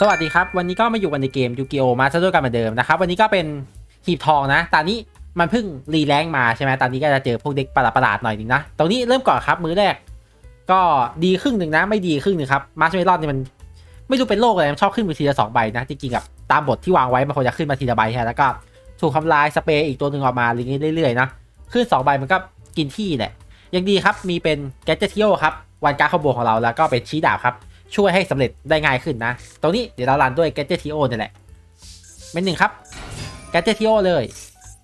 สวัสดีครับ วันนี้ก็มาอยู่กันในเกมยูกิโอมาซะด้วยกันเหมือนเดิมนะครับ วันนี้ก็เป็นหีบทองนะ ตอนนี้มันเพิ่งรีแรงค์มาใช่ไหมตอนนี้ก็จะเจอพวกเด็กประหลาดๆหน่อยนึงนะ ตรงนี้เริ่มก่อนครับมือแรก ก็ดีครึ่งหนึ่งนะ ไม่ดีครึ่งหนึ่งครับมาร์ชเมลอนนี่มันไม่รู้เป็นโรคอะไรมันชอบขึ้นมาทีละสองใบนะ จริงๆกับตามบทที่วางไว้มันควรจะขึ้นมาทีละใบใช่แล้วก็ถูกทำลายสเปรย์อีกตัวหนึ่งออกมาอย่างนี้เรื่อยๆนะขึ้นสองใบมันก็กินที่แหละยังดีครับมีเป็นแกจเจติโอครับวันการ์ดคอมโบของเราแล้วก็เป็นชี้ดาบครับ ช่วยให้สำเร็จได้ง่ายขึ้นนะ ตรงนี้เดี๋ยวเรารันด้วย Gadget TO นี่แหละเป็นหนึ่งครับ Gadget TO เลย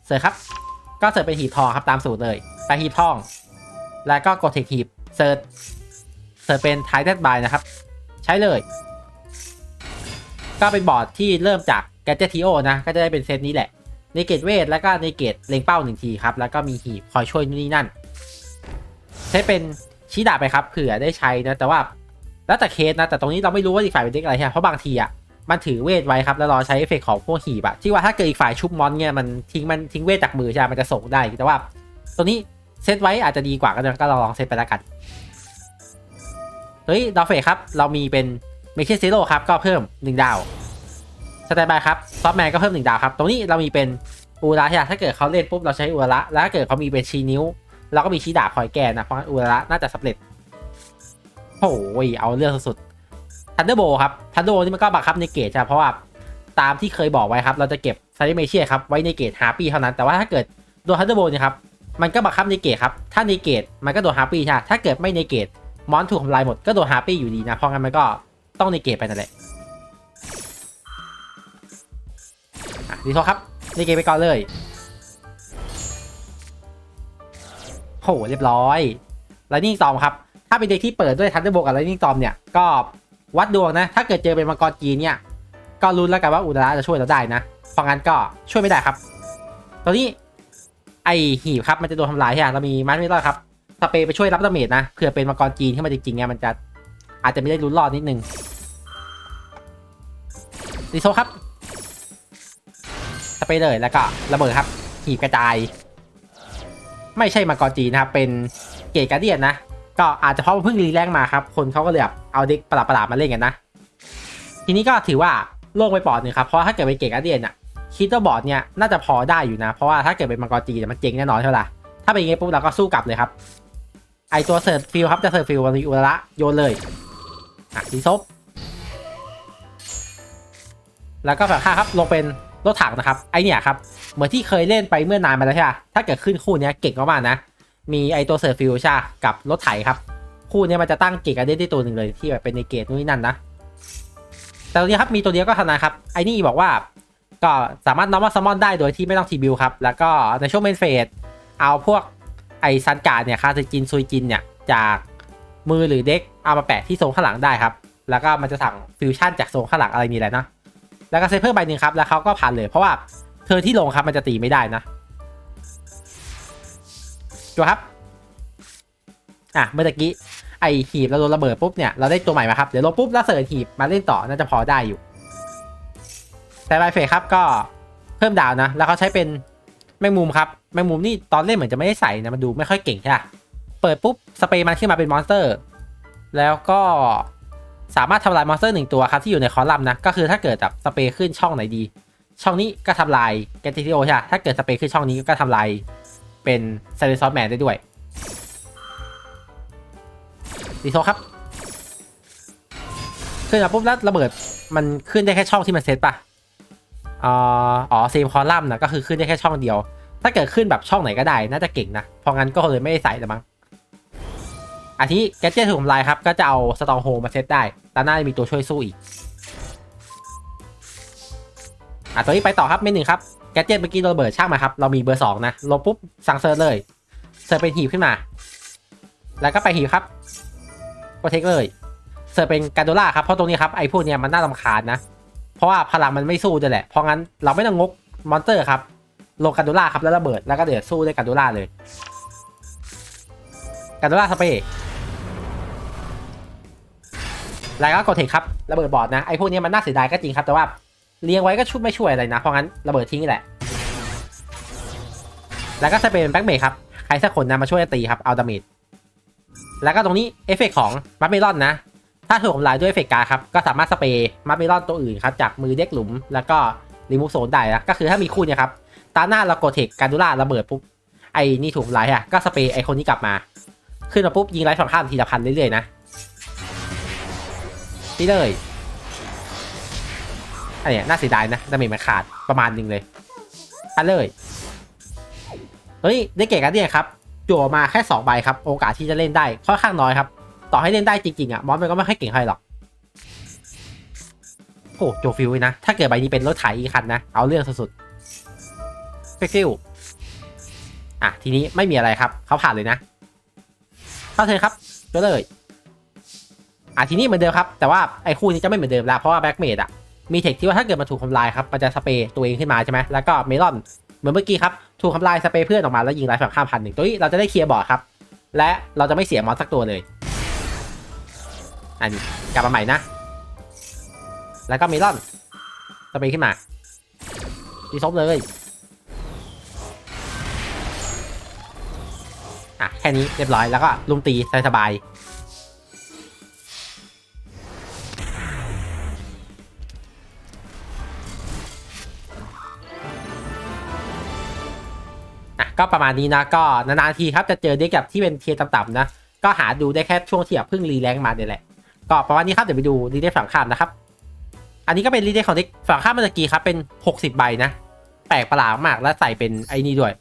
เสิร์ชครับ ก็เสิร์ชเป็นหีบทองครับตามสูตรเลยไปหีบทอง แล้วก็กดเทคหีบเสิร์ชเสิร์ชเป็น t i เ e d by นะครับ ใช้เลย ก็เป็นบอร์ดที่เริ่มจาก Gadget TO นะ ก็จะได้เป็นเซตนี้แหละในเกตเวทแล้วก็ในเกตเล็งเป้าหนึ่งทีครับ แล้วก็มีหีบคอยช่วยนู่นนี่นั่น ใช้เป็นชี้ดาบไปครับเผื่อได้ใช้นะ แต่ว่า แล้วแต่เคสนะแต่ตรงนี้เราไม่รู้ว่าอีกฝ่ายเป็นเด็กอะไรใช่ไหมเพราะบางทีอะมันถือเวทไว้ครับแล้วรอใช้เอฟเฟกของพวกหีบอะที่ว่าถ้าเกิดอีกฝ่ายชุบมอนเนี่ยมันทิ้งมันทิ้งเวทจากมือใช่ไหมมันจะส่งได้แต่ว่า ตัวนี้เซตไว้อาจจะดีกว่าก็ก็ลองเซตไปแล้วกันเฮ้ยดอฟเฟกครับ เรามีเป็นเมคเชซิโร่ครับก็เพิ่ม 1 ดาวสแตนบายครับซอฟแมนก็เพิ่ม 1 ดาวครับตรงนี้เรามีเป็นอูระใช่ไหมถ้าเกิดเขาเล่นปุ๊บเราใช้อูระแล้วถ้าเกิดเขามีเป็นชีนิ้ว เราก็มีชีดาบคอยแก้นะเพราะงั้นอูระน่าจะสำเร็จ โอ้ยเอาเรื่องสุดๆทันเดอร์โบครับทันเดอร์โบนี่มันก็บังคับในเกตใช่เพราะว่าตามที่เคยบอกไว้ครับ เราจะเก็บซาริเมเชียครับไว้ในเกตฮาร์ปี้เท่านั้น แต่ว่าถ้าเกิดโดนทันเดอร์โบเนี่ยครับมันก็บังคับในเกตครับถ้าในเกตมันก็โดนฮาร์ปี้ใช่ถ้าเกิดไม่ในเกตมอนถูกทำลายหมดก็โดนฮาร์ปี้อยู่ดีนะเพราะงั้นมันก็ต้องในเกตไปนั่นแหละดีโทษครับในเกตไปก่อนเลยโหเรียบร้อยไลนิ่งซอมครับ ถ้าเป็นเด็กที่เปิดด้วยทันเดอร์โบกับไลนิ่งซอมเนี่ยก็วัดดวงนะ ถ้าเกิดเจอเป็นมังกรจีนเนี่ยก็รุ้นแล้วกันว่าอุดระจะช่วยเราได้นะเพราะงั้นก็ช่วยไม่ได้ครับ ตอนนี้ไอหีบครับมันจะโดนทำลายใช่ไหมเรามีมาร์ไม่รอดครับสเปรย์ไปช่วยรับดาเมจนะเผื่อเป็นมังกรจีนที่มันจริงๆเนี่ยมันจะอาจจะไม่ได้ลุ้นรอดนิดนึงดีโซครับสเปรย์เลยแล้วก็ระเบิดครับหีบกระจาย ไม่ใช่มังกรจีนนะครับเป็นเกตการเดียนนะ ก็อาจจะเพราะเพิ่งรีแรงมาครับ คนเขาก็เลยแบบเอาเด็กประหลาดๆมาเล่นกันนะ ทีนี้ก็ถือว่าโล่งไปปอดหนึ่งครับ เพราะถ้าเกิดเป็นเกตกาเดียนอะคิดว่าบอร์ดเนี่ยน่าจะพอได้อยู่นะ เพราะว่าถ้าเกิดเป็นมังกรจีนเนยมันเจ๊งแน่นอนใช่ไหมล่ะถ้าเป็นอย่างงี้ปุ๊บเราก็สู้กลับเลยครับ ไอตัวเสิร์ฟฟิลครับจะเสิร์ฟฟิลวันนี้อุระโยนเลยอะสีซบแล้วก็แบบค่าครับลงเป็นรถถังนะครับไอเนี่ยครับเหมือนที่เคยเล่นไปเมื่อนานมาแล้วใช่ไหมถ้าเกิดขึ้นคู่เนี้ยเก่งมากๆนะ มีไอตัวเสิร์ฟฟิลใช่กับรถไถครับ คู่นี้มันจะตั้งเก่งกันได้ที่ตัวหนึ่งเลยที่แบบเป็นในเกตนู่นนี่นั่นนะ แต่ตัวนี้ครับมีตัวเดียวก็ทำนะครับไอนี่บอกว่าก็สามารถนอมซัมมอนได้โดยที่ไม่ต้องทีบิวครับ แล้วก็ในช่วงเมนเฟสเอาพวกไอซันการ์ดเนี่ยคาซิจินซุยจินเนี่ยจากมือหรือเด็กเอามาแปะที่โซนข้างหลังได้ครับ แล้วก็มันจะสั่งฟิวชั่นจากโซนข้างหลังอะไรนี่แหละนะ แล้วก็เซฟเพิ่มใบหนึ่งครับ แล้วเขาก็ผ่านเลยเพราะว่าเธอที่ลงครับมันจะตีไม่ได้นะ ดูครับ อะเมื่อกี้ไอหีบเราโดนระเบิดปุ๊บเนี่ยเราได้ตัวใหม่มาครับ เดี๋ยวลงปุ๊บแล้วเสิร์ชหีบมาเล่นต่อน่าจะพอได้อยู่ แต่ไบเฟสครับก็เพิ่มดาวนะ แล้วเขาใช้เป็นแมงมุมครับแมงมุมนี่ตอนเล่นเหมือนจะไม่ได้ใส่นะมันดูไม่ค่อยเก่งใช่ไหมเปิดปุ๊บสเปรย์มันขึ้นมาเป็นมอนสเตอร์ แล้วก็สามารถทำลายมอนสเตอร์หนึ่งตัวครับที่อยู่ในคอลัมน์นะก็คือถ้าเกิดแบบสเปรย์ขึ้นช่องไหนดี ช่องนี้ก็ทำลายแกนติโอใช่ถ้าเกิดสเปรย์ขึ้นช่องนี้ก็ทำลาย เป็นเซเลซอสแมนได้ด้วยดีโซครับขึ้นมาปุ๊บแล้วระเบิดมันขึ้นได้แค่ช่องที่มันเซตปะอ๋อเซมคอลัมน์นะก็คือขึ้นได้แค่ช่องเดียว ถ้าเกิดขึ้นแบบช่องไหนก็ได้ น่าจะเก่งนะ เพราะงั้นก็เลยไม่ได้ใส่แต่มั้งอาทิแกจเจตถูกทำลายครับ ก็จะเอาสตองโฮมาเซตได้ ตาหน้าจะมีตัวช่วยสู้อีก อะตัวนี้ไปต่อครับเมนหนึ่งครับ แกเจตเมื่อกี้โดนระเบิดช่างมาครับ เรามีเบอร์สองนะ ลงปุ๊บสั่งเซิร์ชเลย เซิร์ชเป็นหีบขึ้นมา แล้วก็ไปหีบครับโปรเทคเลยเสิร์ฟเป็นการโดล่าครับ เพราะตรงนี้ครับไอ้พวกเนี้ยมันน่ารำคาญนะ เพราะว่าพลังมันไม่สู้ด้วยแหละ เพราะงั้นเราไม่ต้องงกมอนสเตอร์ครับ ลงการโดล่าครับแล้วระเบิด แล้วก็เดี๋ยวสู้ด้วยการโดล่าเลย การโดล่าสเปรย์แล้วก็กดเทคครับ ระเบิดบอร์ดนะ ไอ้พวกเนี้ยมันน่าเสียดายก็จริงครับ แต่ว่า เลี้ยงไว้ก็ช่วยไม่ช่วยอะไรนะ เพราะงั้นระเบิดทิ้งแหละ แล้วก็สเปรย์เป็นแบ็กเมย์ครับ ใครสักคนนะมาช่วยตีครับ เอาดาเมจแล้วก็ตรงนี้เอฟเฟกของบัฟเมลอนนะ ถ้าถูกทำลายด้วยเอฟเฟกการ์ครับ ก็สามารถสเปรย์มาร์เมลอนตัวอื่นครับ จากมือเด็กหลุม แล้วก็รีมูฟโซนได้นะก็คือถ้ามีคู่เนี่ยครับ ตาหน้าเราโกเทคการดูล่าระเบิดปุ๊บ ไอ้นี่ถูกทำลายอะ ก็สเปรย์ไอคนนี้กลับมา ขึ้นมาปุ๊บยิงไร้ฝั่งข้ามทีละพันเรื่อยๆนะนี่เลย อันเนี้ยน่าเสียดายนะดาเมจมันขาดประมาณนึงเลยอันเลยเฮ้ยได้เก่งกันเนี่ยครับจั่วมาแค่2ใบครับ โอกาสที่จะเล่นได้ค่อนข้างน้อยครับ ต่อให้เล่นได้จริงๆอะมอสมันก็ไม่ค่อยเก่งเท่าไหร่หรอกโอ้โจฟิวนะ ถ้าเกิดใบนี้เป็นรถไถอีกคันนะ เอาเรื่องสุดๆฟิฟิวอะ ทีนี้ไม่มีอะไรครับ เขาผ่านเลยนะเข้าเทิร์นครับก็เลย อะทีนี้เหมือนเดิมครับ แต่ว่าไอ้คู่นี้จะไม่เหมือนเดิมแล้วเพราะว่าแบ็กเมดอะ มีเทคที่ว่าถ้าเกิดมันถูกทำลายครับมันจะสเปรย์ตัวเองขึ้นมาใช่ไหมแล้วก็เมลอนเหมือนเมื่อกี้ครับถูกทำลายสเปรย์เพื่อนออกมาแล้วยิงไร้ฝั่งข้ามพันหนึ่งตัวนี้เราจะได้เคลียร์บอร์ดครับและเราจะไม่เสียมอนสักตัวเลย อันนี้กลับมาใหม่นะ แล้วก็เมลอนสเปรย์ขึ้นมาดีซบเลยอะแค่นี้เรียบร้อยแล้วก็ลุมตีสบายๆ ก็ประมาณนี้นะก็นานๆทีครับจะเจอเด็กแบบที่เป็นเทียต่ำๆนะ ก็หาดูได้แค่ช่วงที่แบบเพิ่งรีแรงค์มาเนี่ยแหละ ก็ประมาณนี้ครับเดี๋ยวไปดูรีเดฟฝั่งข้ามนะครับ อันนี้ก็เป็นรีเดฟของเด็กฝั่งข้ามเมื่อกี้ครับเป็น 60 ใบนะ แปลกประหลาดมากและใส่เป็นไอ้นี่ด้วย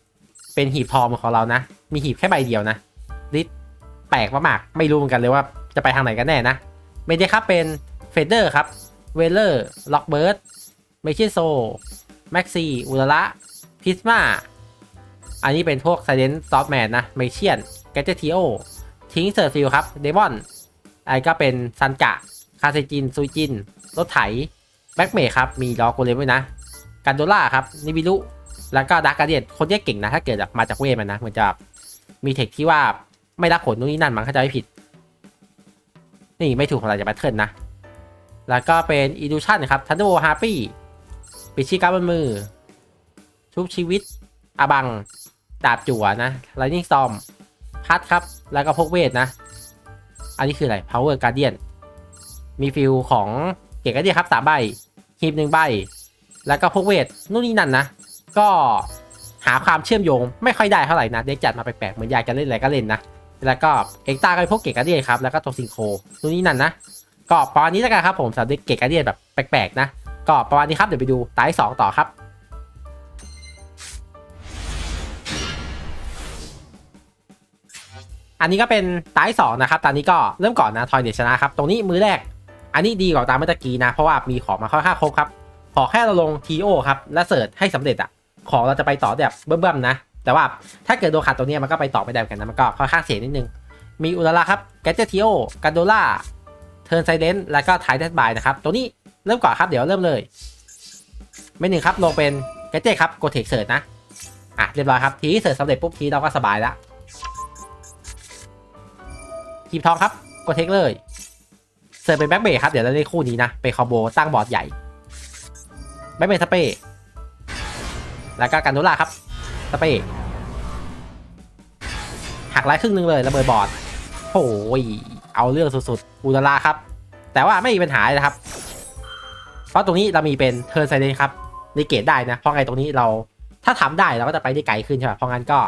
เป็นหีบทองของเรานะ มีหีบแค่ใบเดียวนะลิแปลกมากๆไม่รู้เหมือนกันเลยว่าจะไปทางไหนกันแน่นะเมเดครับเป็นเฟเดอร์ครับเวเลอร์ล็อกเบิร์ดเมชิโซแม็กซี่อุลระพิสมา อันนี้เป็นพวก Silent s o f t m a n นะเมเชียนแกเจติโอทิ้งเซอร์ฟิลครับเดมอนอันก็เป็นซันกะ คาเซจินซูจิน รถไถ แบ็กเมย์ครับ มีล้อโกเลมด้วยนะ กันโดล่าครับ นิบิลุ แล้วก็ดักการเดียนคนเนี้เก่งนะ ถ้าเกิดมาจากเวทมันนะเหมือนจะมีเทคที่ว่าไม่รักผลนู่นนี่นั่นมั้งเข้าใจไม่ผิด นี่ไม่ถูกของเราจะแบทเทิลนะ แล้วก็เป็นอีดูชันครับทันเดอร์โวฮาร์ปี้ปิชีการบนมือ ชุบชีวิตอาบัง ดาบจั่วนะ Lightning Storm พัดครับ แล้วก็พกเวทนะ อันนี้คืออะไร Power Guardian มีฟิลของเก่งกันดีครับสามใบฮีบหนึ่งใบ แล้วก็พกเวทนู่นนี่นั่นนะ ก็หาความเชื่อมโยงไม่ค่อยได้เท่าไหร่นะเด็กจัดมาแปลกๆเหมือนอยากจะเล่นอะไรก็เล่นนะ แล้วก็เอ็กตาก็พวกเก่งกันดีครับ แล้วก็ตัวซิงโคนู่นนี่นั่นนะ ก็ประมาณนี้แล้วกันครับผมสำหรับเด็กเก่งกันดีแบบแปลกๆนะ ก็ประมาณนี้ครับเดี๋ยวไปดูตาที่สองต่อครับ อันนี้ก็เป็นตาที่สองนะครับ ตอนนี้ก็เริ่มก่อนนะทอยเดชนะครับ ตรงนี้มือแรก อันนี้ดีกว่าตามเมื่อกี้นะ เพราะว่ามีของมาค่อนข้างครบครับ ขอแค่เราลงทีโอครับ และเสิร์ชให้สำเร็จอะของเราจะไปต่อแบบเบิ่มๆนะ แต่ว่าถ้าเกิดโดนขัดตัวนี้มันก็ไปต่อไม่ได้เหมือนกันนะ มันก็ค่อนข้างเสียนิดนึง มีอุลาระครับ แกจเจทีโอกันโดล่า เทิร์นไซเลนแล้วก็ไทเดสบายนะครับ ตัวนี้เริ่มก่อนครับ เดี๋ยวเริ่มเลยไม่หนึ่งครับ ลงเป็นแกจเจครับ โกเทคเสิร์ชนะ อะ เรียบร้อยครับ ทีเสิร์ชสำเร็จปุ๊บทีเราก็สบายแล้ว ทีมทองครับกดเทคเลยเสิร์ฟเป็นแบ็กเบย์ครับเดี๋ยวเราได้คู่นี้นะเป็นคอมโบตั้งบอร์ดใหญ่แบ็กเบย์สเปย์แล้วก็กันโดล่าครับสเปย์หักไล่ครึ่งหนึงเลยระเบิดบอร์ดโอ้ยเอาเรื่องสุดๆอูดาราครับ แต่ว่าไม่มีปัญหาเลยนะครับ เพราะตรงนี้เรามีเป็นเทิร์นไซเลนครับนิเกตได้นะเพราะไงตรงนี้เราถ้าทำได้เราก็จะไปได้ไกลขึ้นใช่ไหมเพราะงั้นก็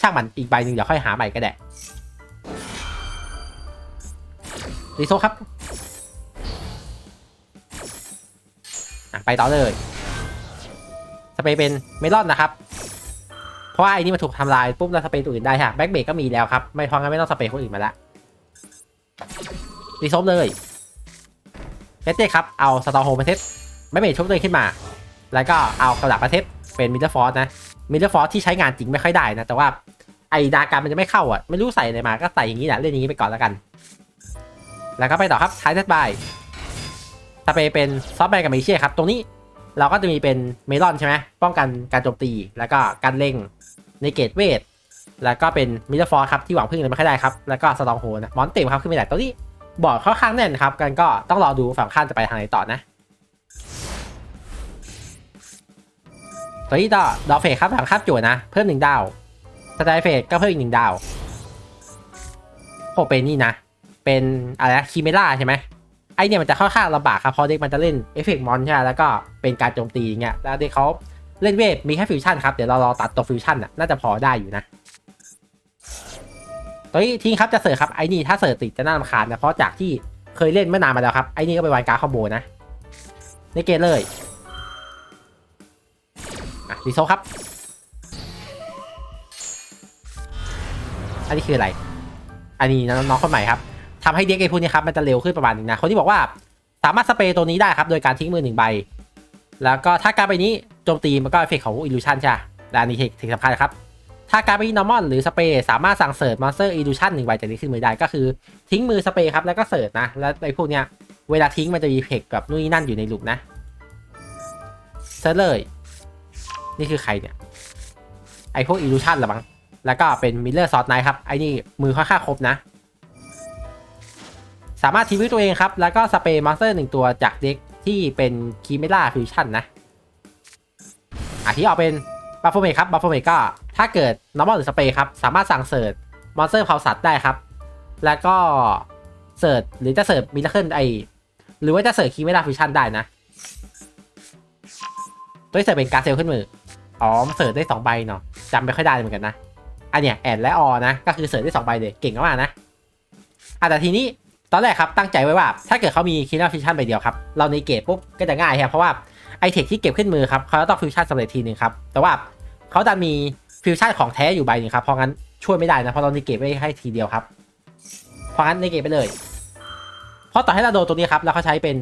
ช่างมันอีกใบหนึ่งเดี๋ยวค่อยหาใหม่ก็ได้ รีโซครับไปต่อเลย สเปรย์เป็นเมลอนนะครับ เพราะว่าไอ้นี่มันถูกทำลายปุ๊บเราสเปรย์ตัวอื่นได้ค่ะแบ็กเบรกก็มีแล้วครับ ไม่พราะงั้นไม่ต้องสเปรย์คนอื่นมาละรีโซเลยเจเจครับ เอาสตอร์โฮมาเทสไม่เมทชุบตัวเองขึ้นมา แล้วก็เอากระดาษประเทศเป็นมิเตอร์ฟอสนะ มิเตอร์ฟอสที่ใช้งานจริงไม่ค่อยได้นะ แต่ว่าไอ้ดาการมันจะไม่เข้าอะ ไม่รู้ใส่อะไรมาก็ใส่อย่างนี้แหละเล่นอย่างนี้ไปก่อนแล้วกัน แล้วก็ไปต่อครับท้ายเซตบายถ้าไปเป็นซอฟต์แวร์กับเมเชียครับ ตรงนี้เราก็จะมีเป็นเมลอนใช่ไหมป้องกันการโจมตี แล้วก็การเล่งในเกตเวท แล้วก็เป็นมิเตอร์ฟอร์ครับที่หวังพึ่งเลยไม่ค่อยได้ครับ แล้วก็สตองโฮนะมอนเต็มครับขึ้นไปไหนตัวนี้บอร์ดค่อนข้างแน่นครับ กันก็ต้องรอดูฝั่งข้างจะไปทางไหนต่อนะตัวนี้ต่อดอเฟกครับฝั่งข้ามจั่วนะ เพิ่มหนึ่งดาวสไตล์เฟกก็เพิ่มอีกหนึ่งดาวโอเป็นนี่นะ เป็นอะไรนะคีเมล่าใช่ไหมไอเนี่ยมันจะค่อนข้างลำบากครับเพราะเด็กมันจะเล่นเอฟเฟกต์มอนใช่ไหมแล้วก็เป็นการโจมตีอย่างเงี้ยแล้วเด็กเขาเล่นเวทมีแค่ฟิวชั่นครับ เดี๋ยวเรารอตัดตัวฟิวชั่นน่ะน่าจะพอได้อยู่นะ ตัวนี้ทิ้งครับจะเสิร์ฟครับไอ้นี่ถ้าเสิร์ฟติดจะน่ารำคาญนะเพราะจากที่เคยเล่นเมื่อนานมาแล้วครับไอ้นี่ก็ไปนวานการดคอมโบนะในเกมเลยอะรีโซครับ อันนี้คืออะไร อันนี้น้องคนใหม่ครับ ทำให้เด็กไอ้พวกนี้ครับมันจะเร็วขึ้นประมาณนึงนะคนที่บอกว่าสามารถสเปรย์ตัวนี้ได้ครับ โดยการทิ้งมือหนึ่งใบ แล้วก็ถ้าการใบนี้โจมตีมันก็เอฟเฟกของอิลูชันใช่ไหมและอันนี้ถึงสำคัญครับ ถ้าการใบนี้นอร์มอนหรือสเปรย์สามารถสั่งเสิร์ฟมอนสเตอร์อิลูชันหนึ่งใบจากนี้ขึ้นมือได้ก็คือทิ้งมือสเปรย์ครับแล้วก็เสิร์ฟนะแล้วไอ้พวกเนี้ยเวลาทิ้งมันจะมีเฟกแบบนู่นนี่นั่นอยู่ในลุมนะเซิร์ฟเลย นี่คือใครเนี่ยไอ้พวกอิลูชันหรือมั้งแล้วก็เป็นมิลเลอร์ซอ t ไนท์ครับไอ้นี่มือค่อนข้างครบนะ สามารถทีวิวตัวเองครับ แล้วก็สเปรย์มอนสเตอร์หนึ่งตัวจากเด็กที่เป็นคีเมล่าฟิวชั่นนะอะที่ออกเป็นบัฟเฟอร์เมครับบัฟเฟอร์เมก็ถ้าเกิดนอร์มอลหรือสเปรย์ครับ สามารถสั่งเสิร์ชมอนสเตอร์เผาสัตว์ได้ครับ แล้วก็เสิร์ชหรือจะเสิร์ชมิลเลอร์ไอหรือว่าจะเสิร์ชคีเมล่าฟิวชั่นได้นะตัวเสิร์ชเป็นการเซลขึ้นมืออ๋อเสิร์ชได้สองใบเนาะจำไม่ค่อยได้เหมือนกันนะอันเนี้ยแอนและออนะ ก็คือเสิร์ชได้สองใบเลยเก่งมากนะอะแต่ทีนี้ ตอนแรกครับตั้งใจไว้ว่าถ้าเกิดเขามีคิน n ฟิวชั่นใบเดียวครับเราในเกตปุ๊บก็จะง่ายครับเพราะว่าไอเทคที่เก็บขึ้นมือครับเขาจะต้องฟิวชั่นสำเร็จทีหนึ่งครับแต่ว่าเขาจะมีฟิวชั่นของแท้อยู่ใบหนึ่งครับเพราะงั้นช่วยไม่ได้นะเพราะเราในเกตไม่ให้ทีเดียวครับเพราะงั้นในเกตไปเลยเพราะต่อให้เราโดนตัวนี้ครับแล้วเขาใช้เป็น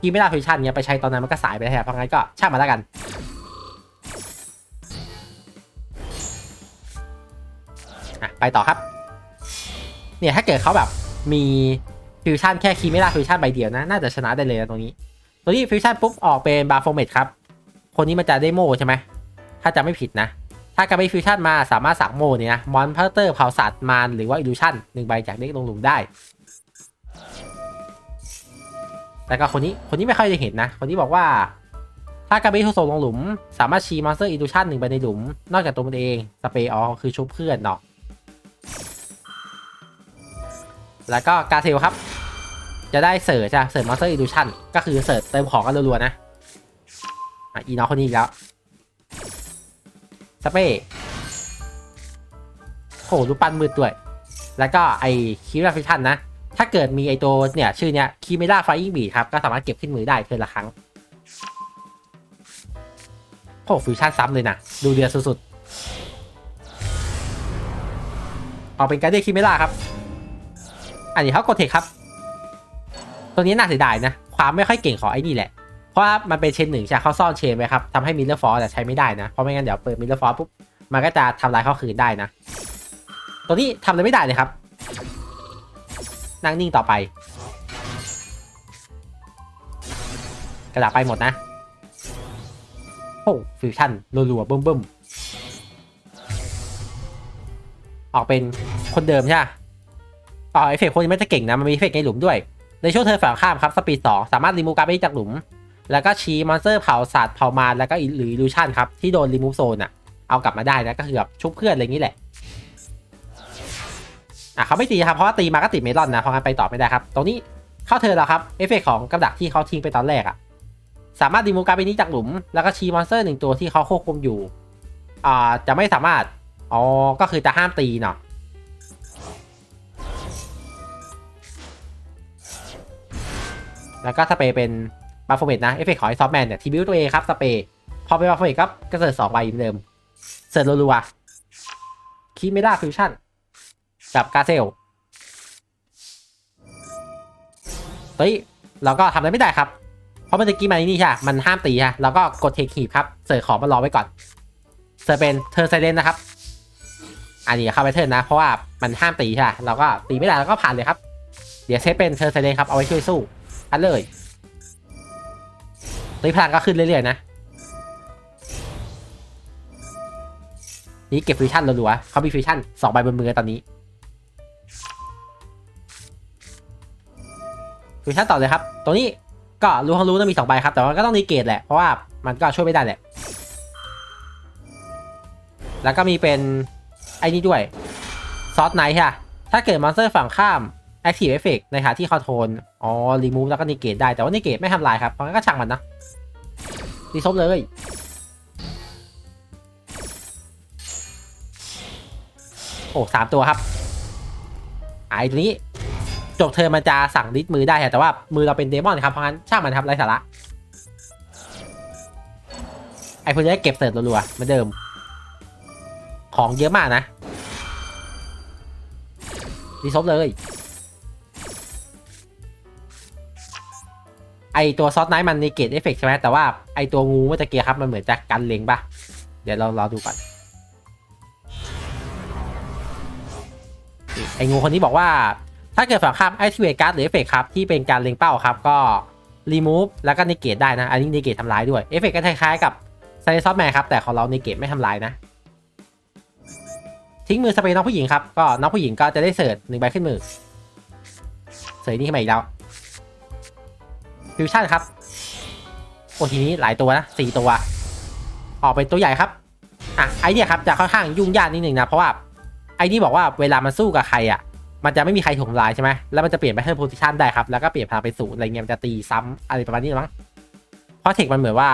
กีไม่ได้ฟิวชั่นเนี้ยไปใช้ตอนนั้นมันก็สายไปแล้วครับเพราะงั้นก็ช่างมาแล้วกันอะไปต่อครับเนี่ยถ้าเกิดเขาแบบ มีฟิวชั่นแค่คีไม่ได้ฟิวชั่นใบเดียวนะ น่าจะชนะได้เลยนะตรงนี้ ตัวนี้ฟิวชั่นปุ๊บออกเป็นบาร์โฟเมตครับ คนนี้มันจะได้โมใช่ไหม ถ้าจะไม่ผิดนะ ถ้าการไปฟิวชั่นมาสามารถสั่งโมเนี่ยนะ มอนพัตเตอร์เผาสัตว์มารหรือว่าอิลูชั่นหนึ่งใบจากเด็กลงหลุมได้ แล้วก็คนนี้ คนนี้ไม่ค่อยได้เห็นนะ คนนี้บอกว่า ถ้าการไปทุกโซลงหลุม สามารถชีมอนสเตอร์อิลูชั่นหนึ่งใบในหลุม นอกจากตัวมันเอง สเปรย์ออคือชุบเพื่อนเนาะ แล้วก็กาเทลครับ จะได้เสิร์ชจะเสิร์ชมอนสเตอร์อิลูชันก็คือเสิร์ชเติมของกันรัวๆนะอะอีน้องคนนี้อีกแล้วสเปย์โอ้รูปปั้นมืดด้วย แล้วก็ไอคิราฟิชันนะ ถ้าเกิดมีไอตัวเนี่ยชื่อเนี้ยคีเมล่าไฟอิงบีครับ ก็สามารถเก็บขึ้นมือได้เทือละครั้งโอ้ฟิวชั่นซ้ำเลยนะ ดูเดือดสุดๆ เอาเป็นการเดียคิเมล่าครับ อันนี้เขากดเทคครับ ตัวนี้น่าเสียดายนะ ความไม่ค่อยเก่งของไอ้นี่แหละ เพราะว่ามันเป็นเชนหนึ่งใช่เขาซ่อนเชนไว้ครับทำให้มิลเลอร์ฟอร์ใช้ไม่ได้นะ เพราะไม่งั้นเดี๋ยวเปิดมิลเลอร์ฟอร์ปุ๊บ มันก็จะทำลายเขาคืนได้นะ ตัวนี้ทำอะไรไม่ได้เลยครับ นั่งนิ่งต่อไป กระดาษไปหมดนะโอ้ฟิวชั่นรัวๆบึ้มๆออกเป็นคนเดิมใช่ไหม ต่อเอฟเฟกต์คนนี้ไม่จะเก่งนะ มันมีเอฟเฟกต์ในหลุมด้วย ในช่วงเธอฝั่งข้ามครับ สปีด 2 สามารถรีมูฟการ์ดไปจากหลุม แล้วก็ชี้มอนสเตอร์เผาสัตว์เผามารแล้วก็หรืออิลูชันครับที่โดนรีมูฟโซนอะเอากลับมาได้นะก็คือแบบชุบเพื่อนอะไรอย่างนี้แหละอะเขาไม่ตีครับเพราะว่าตีมาก็ติดเมลอนนะเพราะงั้นไปต่อไม่ได้ครับ ตรงนี้เข้าเธอแล้วครับเอฟเฟกต์ของกับดักที่เขาทิ้งไปตอนแรกอะสามารถรีมูฟการ์ดไปนี้จากหลุม แล้วก็ชี้มอนสเตอร์หนึ่งตัวที่เขาควบคุมอยู่อ่าจะไม่สามารถอ๋อก็คือจะห้ามตีเนาะ แล้วก็สเปรย์เป็นบัฟเฟอร์เมตนะ เอฟเฟกต์ของไอซอฟแมนเนี่ยทีบิวตัวเองครับสเปรย์พอเป็นบัฟเฟอร์เมตก็กระเสิร์ฟสองใบเหมือนเดิมเสิร์ฟรัวๆคีเมล่าฟิวชั่นกับกาเซลเฮ้ยเราก็ทำอะไรไม่ได้ครับ เพราะเมื่อกี้มานี่ใช่มันห้ามตีฮะเราก็กดเทคฮีบครับ เสิร์ฟของมารอไว้ก่อน เสิร์ฟเป็นเทอร์ไซเลนนะครับ อันนี้เข้าไปเทิร์นนะ เพราะว่ามันห้ามตีใช่เราก็ตีไม่ได้เราก็ผ่านเลยครับ เดี๋ยวเซฟเป็นเทอร์ไซเลนครับ เอาไว้ช่วยสู้ันเลยตีพลังก็ขึ้นเรื่อยๆนะนี่เก็บฟิวชั่นรัวๆเขามีฟิวชั่นสองใบบนมือตอนนี้ฟิวชั่นต่อเลยครับ ตัวนี้ก็รู้ทั้งรู้ต้องมีสองใบครับ แต่ว่าก็ต้องนีเกตแหละ เพราะว่ามันก็ช่วยไม่ได้แหละ แล้วก็มีเป็นไอ้นี่ด้วย ซอสไนท์ค่ะ ถ้าเกิดมอนสเตอร์ฝั่งข้าม Active Effect ในขณะที่คอนโทรลอ๋อ Remove แล้วก็ Negate ได้ แต่ว่า Negate ไม่ทำลายครับ เพราะงั้นก็ช่างมันนะรีซบเลยโอ้สามตัวครับไอ้ตัวนี้จบเธอมันจะสั่งดิสมือได้แต่ว่ามือเราเป็นเดมอนครับเพราะงั้นช่างมันครับไร้สาระไอ้พวกนี้เก็บเสิร์ฟรัวๆเหมือนเดิม ของเยอะมากนะรีซบเลย ไอตัวซอสไนท์มันในเกตเอฟเฟกใช่ไหมแต่ว่าไอตัวงูเมื่อตะเกียครับมันเหมือนจะกันเล็งปะเดี๋ยวเราเรอดูก่อนไองูคนนี้บอกว่า ถ้าเกิดฝั่งข้าม activate card หรือเอฟเฟกครับที่เป็นการเล็งเป้าครับก็ remove แล้วก็ negate ได้นะ อันนี้ negate ทำลายด้วยเอฟเฟกก็คล้ายๆกับ s i l e n c e of Man ครับแต่ของเรา negate ไม่ทำลายนะ ทิ้งมือสเปรย์น้องผู้หญิงครับก็น้องผู้หญิงก็จะได้เสิร์ชหนึ่งใบขึ้นมือเสิร์ชนี่ขึ้นมาอีกแล้ว ฟิวชั่นครับโอ้ทีนี้หลายตัวนะสี่ตัว ออกเป็นตัวใหญ่ครับอะไอเนี่ยครับจะค่อนข้างยุ่งยากนิดหนึ่งนะเพราะว่าไอนี่บอกว่าเวลามันสู้กับใครอะ มันจะไม่มีใครถ่วงลายใช่ไหมแล้วมันจะเปลี่ยนไปเทิร์นโพซิชันได้ครับแล้วก็เปลี่ยนพลังไปศูนย์อะไรเงี้ยมันจะตีซ้ำอะไรประมาณนี้มั้งเพราะเทคมันเหมือนว่า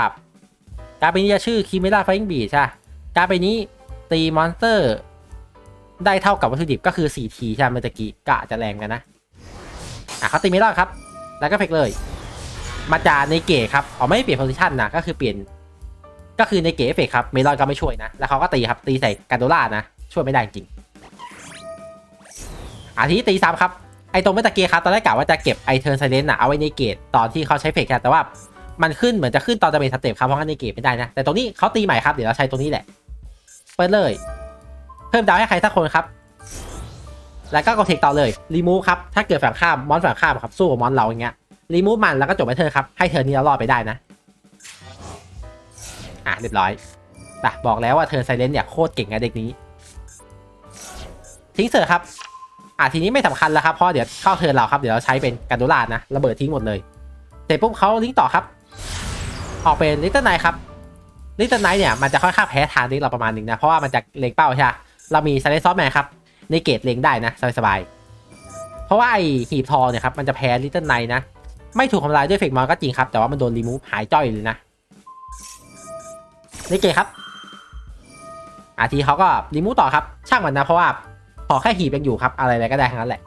การไปนี้จะชื่อคิเมราไฟงบีใช่การไปนี้ตีมอนสเตอร์ได้เท่ากับวัตถุดิบก็คือ4ทีใช่ไหมเมื่อกี้กะจะแรงกันนะอะเขาตีไม่รอดครับ แล้วก็เฟกเลย มาจาในเก๋ครับอ๋อไม่ได้เปลี่ยนโพซิชันนะก็คือเปลี่ยน ก็คือในเก๋เอฟเฟกครับเมลอนก็ไม่ช่วยนะ แล้วเขาก็ตีครับตีใส่กันโดล่านะ ช่วยไม่ได้จริงอาที่ตีซ้ำครับไอตรงเมื่อตะเกียครับตอนแรกกะว่าจะเก็บไอเทิร์นไซเลนต์อะเอาไว้ในเกตตอนที่เขาใช้เฟกแต่ว่ามันขึ้นเหมือนจะขึ้นตอนจะเป็นสเต็ปครับเพราะงั้นในเกตไม่ได้นะ แต่ตรงนี้เขาตีใหม่ครับเดี๋ยวเราใช้ตรงนี้แหละเปิดเลย เพิ่มดาวให้ใครสักคนครับ แล้วก็กดเทคต่อเลยรีมูฟครับถ้าเกิดฝั่งข้ามมอนฝั่งข้ามครับสู้กับมอนเราอย่างเงี้ย รีมูฟมันแล้วก็จบไปเธอครับ ให้เธอนี้เรารอดไปได้นะ อะเรียบร้อยแต่บอกแล้วว่าเธอไซเลนเนี่ยโคตรเก่งไงเด็กนี้ ทิ้งเสือครับ อะทีนี้ไม่สำคัญแล้วครับเพราะเดี๋ยวเข้าเทิร์นเราครับเดี๋ยวเราใช้เป็นกันโดลาดนะระเบิดทิ้งหมดเลยเสร็จปุ๊บเขาลิงต่อครับ ออกเป็นลิตเติ้ลไนครับลิตเติ้ลไนเนี่ยมันจะค่อนข้างแพ้ทางนี้เราประมาณหนึ่งนะเพราะว่ามันจะเล็งเป้าใช่ไหมเรามีไซเลนซอฟแมนครับในเกตเล็งได้นะสบายๆเพราะว่าไอหีบทองเนี่ยครับมันจะแพ้ลิตเติ้ลไนนะ ไม่ถูกทำลายด้วยเฟกมอนก็จริงครับ แต่ว่ามันโดนรีมูฟหายจ้อยเลยนะในเกครับ อาทีเขาก็รีมูฟต่อครับ ช่างมันนะเพราะว่าขอแค่หีบยังอยู่ครับ อะไรอะไรก็ได้ทั้งนั้นแหละ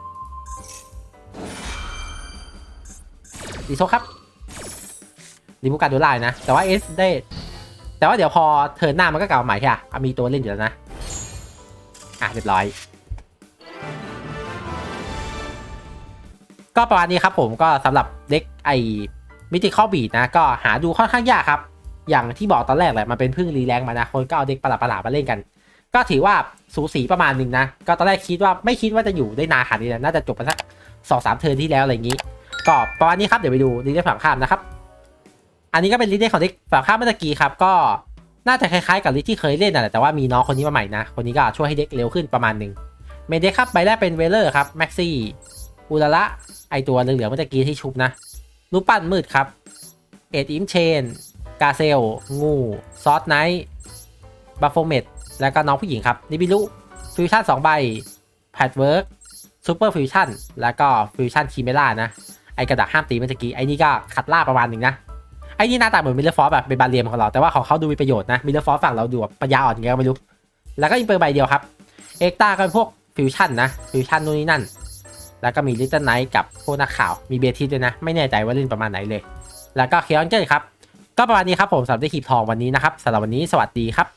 ดีโซครับรีมูฟการดูไลน์นะ แต่ว่าเอสได้ แต่ว่าเดี๋ยวพอเทิร์นหน้ามันก็กลับมาใหม่ใช่ไหมมีตัวเล่นอยู่แล้วนะ อะเรียบร้อย ก็ประมาณนี้ครับผมก็สำหรับเด็กไอมิติคอบีดนะ ก็หาดูค่อนข้างยากครับ อย่างที่บอกตอนแรกแหละมันเป็นพึ่งรีแรงมานะคนก็เอาเด็กประหลาดๆมาเล่นกัน ก็ถือว่าสูสีประมาณหนึ่งนะ ก็ตอนแรกคิดว่าไม่คิดว่าจะอยู่ได้นานขนาดนี้นะน่าจะจบไปสักสองสามเทิร์นที่แล้วอะไรอย่างนี้ก็ประมาณนี้ครับเดี๋ยวไปดูลิเดนฝั่งข้ามนะครับ อันนี้ก็เป็นลิเดนของเด็กฝั่งข้ามเมื่อกี้ครับก็น่าจะคล้ายๆกับลิที่เคยเล่นนะแต่ว่ามีน้องคนนี้มาใหม่นะ คนนี้ก็ช่วยให้เด็กเร็วขึ้นประมาณหนึ่งเมเด็กครับใบแรกเป็นเวเลอร์ครับแม็กซี่อุลาระ ไอตัวเหลืองๆเมื่อกี้ที่ชุบนะรูปปั้นมืดครับเอ็ดอิมเชน กาเซล งูซอสไนท์บัฟโฟเมดแล้วก็น้องผู้หญิงครับนิบิลุฟิวชั่น2ใบแพดเวิร์กซูเปอร์ฟิวชั่นแล้วก็ฟิวชั่นคีเมล่านะ ไอกระดาษห้ามตีเมื่อกี้ไอนี่ก็ขัดล่าประมาณหนึ่งนะ ไอนี่หน้าตาเหมือนมิลเลอร์ฟอร์แบบเป็นบาเรียมของเราแต่ว่าของเขาดูมีประโยชน์นะมิลเลอร์ฟอร์ฝั่งเราดูแบบปัญญาอ่อนไงก็ไม่รู้ แล้วก็อินเปอร์ใบเดียวครับเอ็กตาก็เป็นพวกฟิวชั่นนะฟิวชั่นนู่นนี่นั่น แล้วก็มีลิตเติ้ลไนท์กับพวกนักข่าว มีเบทีด้วยนะ ไม่แน่ใจว่าเล่นประมาณไหนเลย แล้วก็เคียนเจอร์ครับ ก็ประมาณนี้ครับผมสำหรับได้ขีบทองวันนี้นะครับสำหรับวันนี้สวัสดีครับ